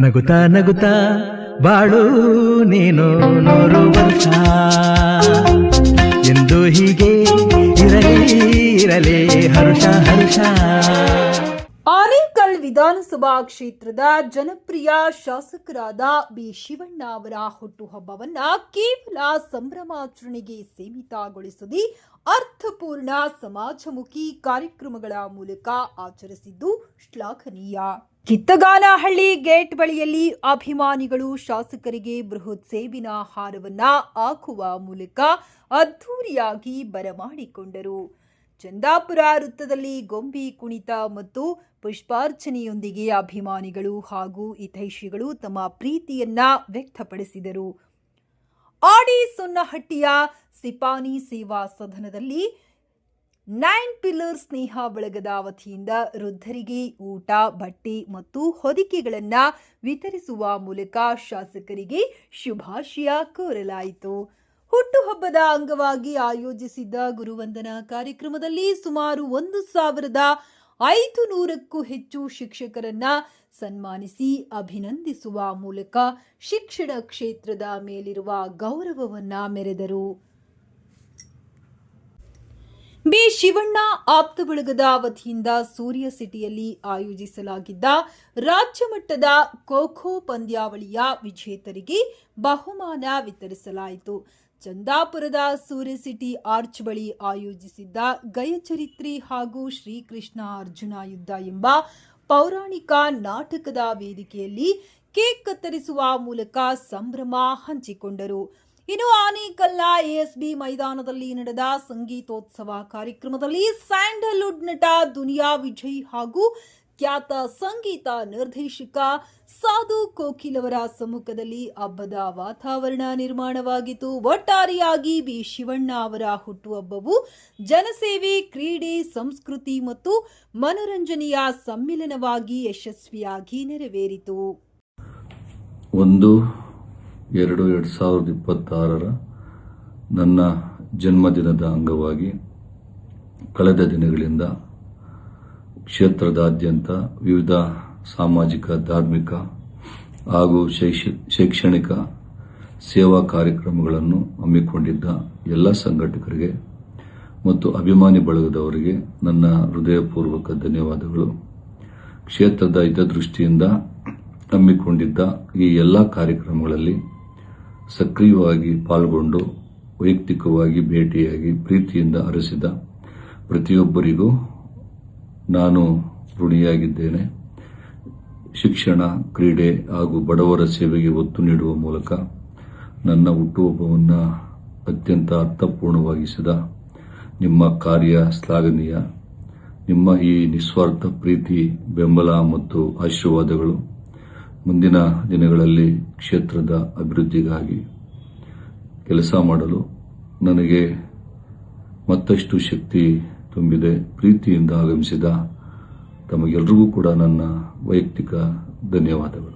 ನಗುತ್ತಾ ನಗುತ್ತಾ ಬಾಳು ನೀನು ನೂರು ವಿಧಾನಸಭಾ ಕ್ಷೇತ್ರದ ಜನಪ್ರಿಯ ಶಾಸಕರಾದ ಬಿ ಶಿವಣ್ಣ ಅವರ ಹುಟ್ಟುಹಬ್ಬವನ್ನ ಕೇವಲ ಸಂಭ್ರಮಾಚರಣೆಗೆ ಸೀಮಿತಗೊಳಿಸದೆ ಅರ್ಥಪೂರ್ಣ ಸಮಾಜಮುಖಿ ಕಾರ್ಯಕ್ರಮಗಳ ಮೂಲಕ ಆಚರಿಸಿದ್ದು ಶ್ಲಾಘನೀಯ. ಕಿತ್ತಗಾನಹಳ್ಳಿ ಗೇಟ್ ಬಳಿಯಲ್ಲಿ ಅಭಿಮಾನಿಗಳು ಶಾಸಕರಿಗೆ ಬೃಹತ್ ಸೇವಿನ ಹಾರವನ್ನ ಹಾಕುವ ಮೂಲಕ ಅದ್ಧೂರಿಯಾಗಿ ಬರಮಾಡಿಕೊಂಡರು. ಚಂದಾಪುರ ವೃತ್ತದಲ್ಲಿ ಗೊಂಬಿ ಕುಣಿತ ಮತ್ತು ಪುಷ್ಪಾರ್ಚನೆಯೊಂದಿಗೆ ಅಭಿಮಾನಿಗಳು ಹಾಗೂ ಹಿತೈಷಿಗಳು ತಮ್ಮ ಪ್ರೀತಿಯನ್ನ ವ್ಯಕ್ತಪಡಿಸಿದರು. ಆಡಿ ಸೊನ್ನಹಟ್ಟಿಯ ಸಿಪಾನಿ ಸೇವಾ ಸದನದಲ್ಲಿ ನೈನ್ ಪಿಲ್ಲರ್ ಸ್ನೇಹ ಬಳಗದ ವತಿಯಿಂದ ವೃದ್ಧರಿಗೆ ಊಟ, ಬಟ್ಟೆ ಮತ್ತು ಹೊದಿಕೆಗಳನ್ನು ವಿತರಿಸುವ ಮೂಲಕ ಶಾಸಕರಿಗೆ ಶುಭಾಶಯ ಕೋರಲಾಯಿತು. ಹುಟ್ಟುಹಬ್ಬದ ಅಂಗವಾಗಿ ಆಯೋಜಿಸಿದ್ದ ಗುರುವಂದನಾ ಕಾರ್ಯಕ್ರಮದಲ್ಲಿ ಸುಮಾರು ಒಂದು ಸಾವಿರದ ಐದು ನೂರಕ್ಕೂ ಹೆಚ್ಚು ಶಿಕ್ಷಕರನ್ನ ಸನ್ಮಾನಿಸಿ ಅಭಿನಂದಿಸುವ ಮೂಲಕ ಶಿಕ್ಷಣ ಕ್ಷೇತ್ರದ ಮೇಲಿರುವ ಗೌರವವನ್ನ ಮೆರೆದರು. ಬಿ. ಶಿವಣ್ಣ ಆಪ್ತ ಬಳಗದ ವತಿಯಿಂದ ಸೂರ್ಯ ಸಿಟಿಯಲ್ಲಿ ಆಯೋಜಿಸಲಾಗಿದ್ದ ರಾಜ್ಯ ಮಟ್ಟದ ಖೋಖೋ ಪಂದ್ಯಾವಳಿಯ ವಿಜೇತರಿಗೆ ಬಹುಮಾನ ವಿತರಿಸಲಾಯಿತು. ಚಂದಾಪುರದ ಸೂರ್ಯ ಸಿಟಿ ಆರ್ಚ್ ಬಳಿ ಆಯೋಜಿಸಿದ್ದ ಗಯಚರಿತ್ರಿ ಹಾಗೂ ಶ್ರೀಕೃಷ್ಣ ಅರ್ಜುನ ಯುದ್ಧ ಎಂಬ ಪೌರಾಣಿಕ ನಾಟಕದ ವೇದಿಕೆಯಲ್ಲಿ ಕೇಕ್ ಕತ್ತರಿಸುವ ಮೂಲಕ ಸಂಭ್ರಮ ಹಂಚಿಕೊಂಡರು. ಇನ್ನು ಆನೇಕಲ್ಲ ಎಎಸ್ಬಿ ಮೈದಾನದಲ್ಲಿ ನಡೆದ ಸಂಗೀತೋತ್ಸವ ಕಾರ್ಯಕ್ರಮದಲ್ಲಿ ಸ್ಯಾಂಡಲ್ವುಡ್ ನಟ ದುನಿಯಾ ವಿಜಯ್ ಹಾಗೂ ಖ್ಯಾತ ಸಂಗೀತ ನಿರ್ದೇಶಕ ಸಾಧು ಕೋಕಿಲವರ ಸಮ್ಮುಖದಲ್ಲಿ ಹಬ್ಬದ ವಾತಾವರಣ ನಿರ್ಮಾಣವಾಗಿತ್ತು. ಒಟ್ಟಾರೆಯಾಗಿ ಬಿ ಶಿವಣ್ಣ ಅವರ ಹುಟ್ಟುಹಬ್ಬವು ಜನಸೇವೆ, ಕ್ರೀಡೆ, ಸಂಸ್ಕೃತಿ ಮತ್ತು ಮನೋರಂಜನೆಯ ಸಮ್ಮಿಲನವಾಗಿ ಯಶಸ್ವಿಯಾಗಿ ನೆರವೇರಿತು. ಒಂದು, ಎರಡು ಎರಡು ಸಾವಿರದ ಇಪ್ಪತ್ತಾರರ ನನ್ನ ಜನ್ಮದಿನದ ಅಂಗವಾಗಿ ಕಳೆದ ದಿನಗಳಿಂದ ಕ್ಷೇತ್ರದಾದ್ಯಂತ ವಿವಿಧ ಸಾಮಾಜಿಕ, ಧಾರ್ಮಿಕ ಹಾಗೂ ಶೈಕ್ಷ- ಶೈಕ್ಷಣಿಕ ಸೇವಾ ಕಾರ್ಯಕ್ರಮಗಳನ್ನು ಹಮ್ಮಿಕೊಂಡಿದ್ದ ಎಲ್ಲ ಸಂಘಟಕರಿಗೆ ಮತ್ತು ಅಭಿಮಾನಿ ಬಳಗದವರಿಗೆ ನನ್ನ ಹೃದಯಪೂರ್ವಕ ಧನ್ಯವಾದಗಳು. ಕ್ಷೇತ್ರದ ಹಿತದೃಷ್ಟಿಯಿಂದ ಹಮ್ಮಿಕೊಂಡಿದ್ದ ಈ ಎಲ್ಲ ಕಾರ್ಯಕ್ರಮಗಳಲ್ಲಿ ಸಕ್ರಿಯವಾಗಿ ಪಾಲ್ಗೊಂಡು ವೈಯಕ್ತಿಕವಾಗಿ ಭೇಟಿಯಾಗಿ ಪ್ರೀತಿಯಿಂದ ಅರಸಿದ ಪ್ರತಿಯೊಬ್ಬರಿಗೂ ನಾನು ಋಣಿಯಾಗಿದ್ದೇನೆ. ಶಿಕ್ಷಣ, ಕ್ರೀಡೆ ಹಾಗೂ ಬಡವರ ಸೇವೆಗೆ ಒತ್ತು ನೀಡುವ ಮೂಲಕ ನನ್ನ ಹುಟ್ಟುಹಬ್ಬವನ್ನು ಅತ್ಯಂತ ಅರ್ಥಪೂರ್ಣವಾಗಿಸಿದ ನಿಮ್ಮ ಕಾರ್ಯ ಶ್ಲಾಘನೀಯ. ನಿಮ್ಮ ಈ ನಿಸ್ವಾರ್ಥ ಪ್ರೀತಿ, ಬೆಂಬಲ ಮತ್ತು ಆಶೀರ್ವಾದಗಳು ಮುಂದಿನ ದಿನಗಳಲ್ಲಿ ಕ್ಷೇತ್ರದ ಅಭಿವೃದ್ಧಿಗಾಗಿ ಕೆಲಸ ಮಾಡಲು ನನಗೆ ಮತ್ತಷ್ಟು ಶಕ್ತಿ ತುಂಬಿದೆ ಪ್ರೀತಿಯಿಂದ ಆಗಮಿಸಿದ ತಮಗೆಲ್ರಿಗೂ ಕೂಡ ನನ್ನ ವೈಯಕ್ತಿಕ ಧನ್ಯವಾದಗಳು.